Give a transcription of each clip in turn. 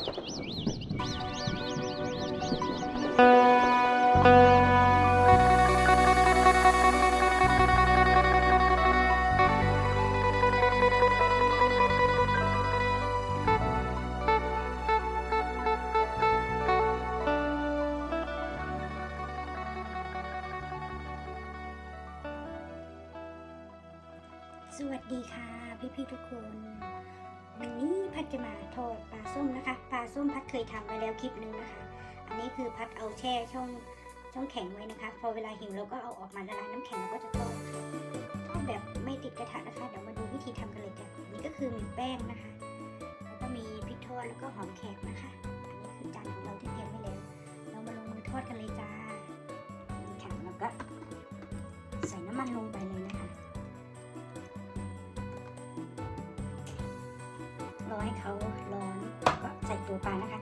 สวัสดีค่ะ พี่ๆทุกคน วันนี้ พัดจะมาทอดปลาส้มนะคะ ปลาส้มพัดเคยทำไว้แล้วคลิปหนึ่งนะคะ อันนี้คือพัดเอาแช่ช่องช่องแข็งไว้นะคะ พอเวลาหิวเราก็เอาออกมาละลายน้ำแข็งแล้วก็จะทอดทอดแบบไม่ติดกระทะนะคะ เดี๋ยวมาดูวิธีทำกันเลยจ้ะอันนี้ก็คือมีแป้งนะคะ แล้วก็มีพริกทอดแล้วก็หอมแขกนะคะ อันนี้คือจานของเราที่เตรียมไว้แล้ว เรามาลงมือทอดกันเลยจ้านี่ค่ะแล้วก็ใส่น้ำมันลงไป รอให้เขาร้อนก็ใส่ตัวปลานะคะ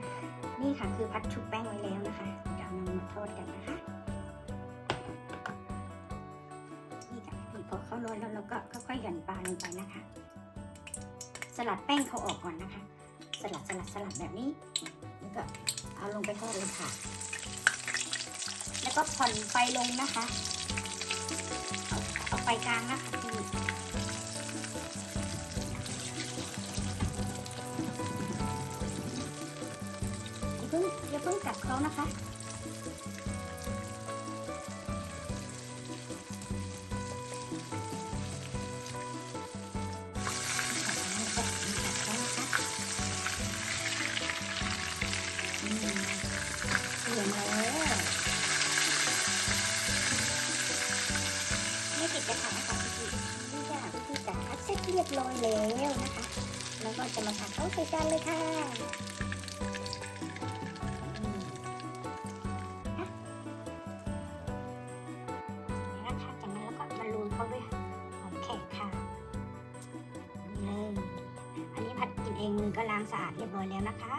นี่ค่ะคือพัดชุบแป้งไว้แล้วนะคะเดี๋ยวนำมาทอดกันนะคะนี่ค่ะพี่พอเขาร้อนแล้วเราก็ค่อยๆหย่อนปลาลงไปนะคะ สลัดแป้งเขาออกก่อนนะคะ สลัดสลัดสลัดแบบนี้แล้วก็เอาลงไปทอดเลยค่ะ แล้วก็ผ่อนไฟลงนะคะ เอาเอาไฟกลางนะคะ พี่อย่าเพิ่งอย่าเพิ่งกัดเขานะคะเหลืองแล้วไม่ติดกระถางค่ะพี่พี่นี่ค่ะพี่พี่จ๋าเสร็จเรียบร้อยแล้วนะคะ แล้วก็จะมาผัดเข้าใส่จานเลยค่ะ องมือก็ล้างสะอาดเรียบร้อยแล้วนะคะ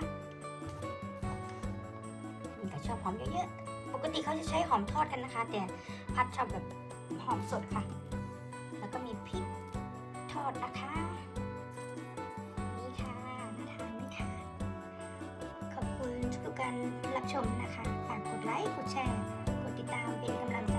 นี่ก็ชอบหอมเยอะๆ ปกติเขาจะใช้หอมทอดกันนะคะ แต่พัดชอบแบบหอมสดค่ะ แล้วก็มีพริกทอดนะคะ นี่ค่ะน่าทานไหมคะขอบคุณทุกการรับชมนะคะ ฝากกดไลค์ กดแชร์ กดติดตามเป็นกำลังใจ